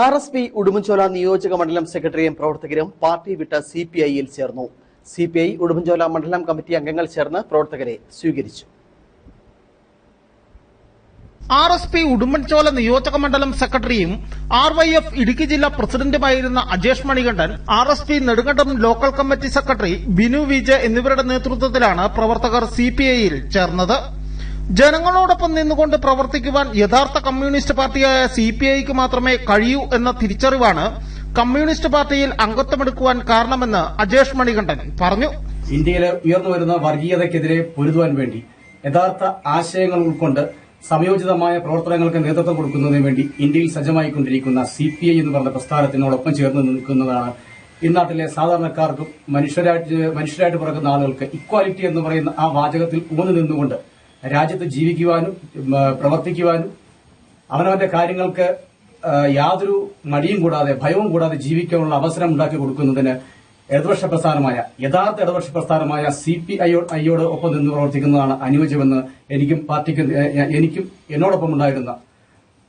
R S P Udumbanchola നിയോജക മണ്ഡലം സെക്രട്ടറിയും പ്രവർത്തകരും പാർട്ടി വിട്ട സി പി ഐയിൽ ചേർന്നു. സി പി ഐ ഉടുമ്പൻചോല മണ്ഡലം കമ്മിറ്റി അംഗങ്ങൾ ചേർന്ന് പ്രവർത്തകരെ സ്വീകരിച്ചു. ആർ എസ് പി ഉടുമ്പൻചോല നിയോജക മണ്ഡലം സെക്രട്ടറിയും ആർ വൈ എഫ് ഇടുക്കി ജില്ലാ പ്രസിഡന്റുമായിരുന്ന Ajesh Manikandan R S P Nedumkandam local committee secretary Binu Vijay എന്നിവരുടെ നേതൃത്വത്തിലാണ് പ്രവർത്തകർ സി പി ഐയിൽ ചേർന്നത്. ജനങ്ങളോടൊപ്പം നിന്നുകൊണ്ട് പ്രവർത്തിക്കുവാൻ യഥാർത്ഥ കമ്മ്യൂണിസ്റ്റ് പാർട്ടിയായ സി പി ഐക്ക് മാത്രമേ കഴിയൂ എന്ന തിരിച്ചറിവാണ് കമ്മ്യൂണിസ്റ്റ് പാർട്ടിയിൽ അംഗത്വമെടുക്കുവാൻ കാരണമെന്ന് അജേഷ് മണികണ്ഠൻ പറഞ്ഞു. ഇന്ത്യയിലെ ഉയർന്നുവരുന്ന വർഗീയതയ്ക്കെതിരെ പൊരുതുവാൻ വേണ്ടി യഥാർത്ഥ ആശയങ്ങൾ ഉൾക്കൊണ്ട് സംയോജിതമായ പ്രവർത്തനങ്ങൾക്ക് നേതൃത്വം കൊടുക്കുന്നതിന് വേണ്ടി ഇന്ത്യയിൽ സജ്ജമായിക്കൊണ്ടിരിക്കുന്ന സി പി ഐ എന്ന് പറഞ്ഞ പ്രസ്ഥാനത്തിനോടൊപ്പം ചേർന്ന് നിൽക്കുന്നതാണ് ഇന്നാട്ടിലെ സാധാരണക്കാർക്കും മനുഷ്യരായിട്ട് മനുഷ്യരായിട്ട് പിറക്കുന്ന ആളുകൾക്ക് ഇക്വാലിറ്റി എന്ന് പറയുന്ന ആ വാചകത്തിൽ ഊന്നു നിന്നുകൊണ്ട് രാജ്യത്ത് ജീവിക്കുവാനും പ്രവർത്തിക്കുവാനും അവനവന്റെ കാര്യങ്ങൾക്ക് യാതൊരു മടിയും കൂടാതെ ഭയവും കൂടാതെ ജീവിക്കാനുള്ള അവസരം ഉണ്ടാക്കി കൊടുക്കുന്നതിന് ഇടതുപക്ഷ പ്രസ്ഥാനമായ യഥാർത്ഥ ഇടതുപക്ഷ പ്രസ്ഥാനമായ സി പി ഐയോട് ഒപ്പം നിന്ന് പ്രവർത്തിക്കുന്നതാണ് അനുയോജ്യമെന്ന് എനിക്കും പാർട്ടിക്ക് എനിക്കും എന്നോടൊപ്പം ഉണ്ടായിരുന്ന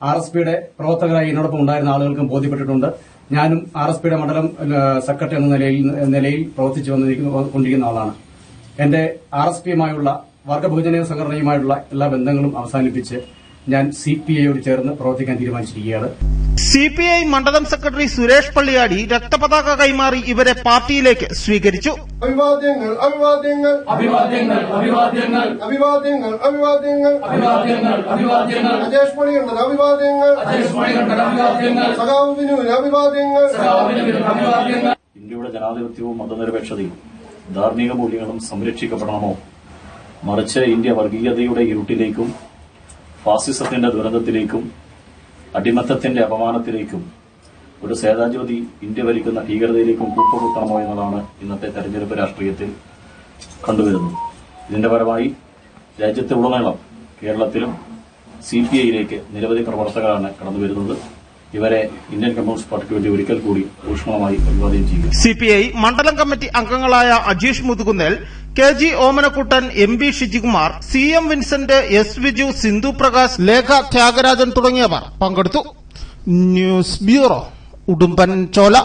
ആർ എസ് പിയുടെ പ്രവർത്തകരായി എന്നോടൊപ്പം ഉണ്ടായിരുന്ന ആളുകൾക്കും ബോധ്യപ്പെട്ടിട്ടുണ്ട്. ഞാനും ആർ എസ് പിയുടെ മണ്ഡലം സെക്രട്ടറി എന്ന നിലയിൽ നിലയിൽ പ്രവർത്തിച്ചു വന്നിരിക്കുന്ന കൊണ്ടിരിക്കുന്ന ആളാണ്. എന്റെ ആർ എസ് പിയുമായുള്ള വർഗബഹുജന സംഘടനയുമായുള്ള എല്ലാ ബന്ധങ്ങളും അവസാനിപ്പിച്ച് ഞാൻ സി പി ഐയോട് ചേർന്ന് പ്രവർത്തിക്കാൻ തീരുമാനിച്ചിരിക്കുകയാണ്. സി പി ഐ മണ്ഡലം സെക്രട്ടറി സുരേഷ് പള്ളിയാടി രക്തപതാക കൈമാറി ഇവരെ പാർട്ടിയിലേക്ക് സ്വീകരിച്ചു. അഭിവാദ്യങ്ങൾ അഭിവാദ്യങ്ങൾ. അഭിവാദ്യങ്ങൾ അഭിവാദ്യങ്ങൾ. അഭിവാദ്യങ്ങൾ അഭിവാദ്യങ്ങൾ. അഭിവാദ്യങ്ങൾ അഭിവാദ്യങ്ങൾ. അജേഷ് പണികണ്ഠൻ അഭിവാദ്യങ്ങൾ. അഭിവാദ്യങ്ങൾ. സഖാവ് ബിനുവിന് അഭിവാദ്യങ്ങൾ. അഭിവാദ്യങ്ങൾ. ഇന്ത്യയുടെ ജനാധിപത്യവും മതനിരപേക്ഷതയും ധാർമ്മിക മൂല്യങ്ങളും സംരക്ഷിക്കപ്പെടണമോ? മറിച്ച് ഇന്ത്യ വർഗീയതയുടെ ഇരുട്ടിലേക്കും ഫാസിസത്തിന്റെ ദുരന്തത്തിലേക്കും അടിമത്തത്തിന്റെ അപമാനത്തിലേക്കും ഒരു സേതാജ്യോതി ഇന്ത്യ ഭരിക്കുന്ന ഭീകരതയിലേക്കും കൂപ്പുകുത്തണമോ എന്നതാണ് ഇന്നത്തെ തെരഞ്ഞെടുപ്പ് രാഷ്ട്രീയത്തിൽ കണ്ടുവരുന്നത്. ഇതിന്റെ പരമായി രാജ്യത്തെ ഉടനീളം കേരളത്തിലും സി പി ഐയിലേക്ക് നിരവധി പ്രവർത്തകരാണ് കടന്നുവരുന്നത് ഇവരെ ഇന്ത്യൻ കമ്മ്യൂണിസ്റ്റ് പാർട്ടിക്ക് വേണ്ടി ഒരിക്കൽ കൂടി ഊഷ്മളമായി അഭിവാദ്യം ചെയ്യുക. സി പി ഐ മണ്ഡലം കമ്മിറ്റി അംഗങ്ങളായ Ajeesh Muthukunnel K G Omanakuttan M B Shijikumar C M Vincent S Viju Sindhu Prakash Lekha Thyagarajan തുടങ്ങിയവർ പങ്കെടുത്തു. News bureau Udumbanchola.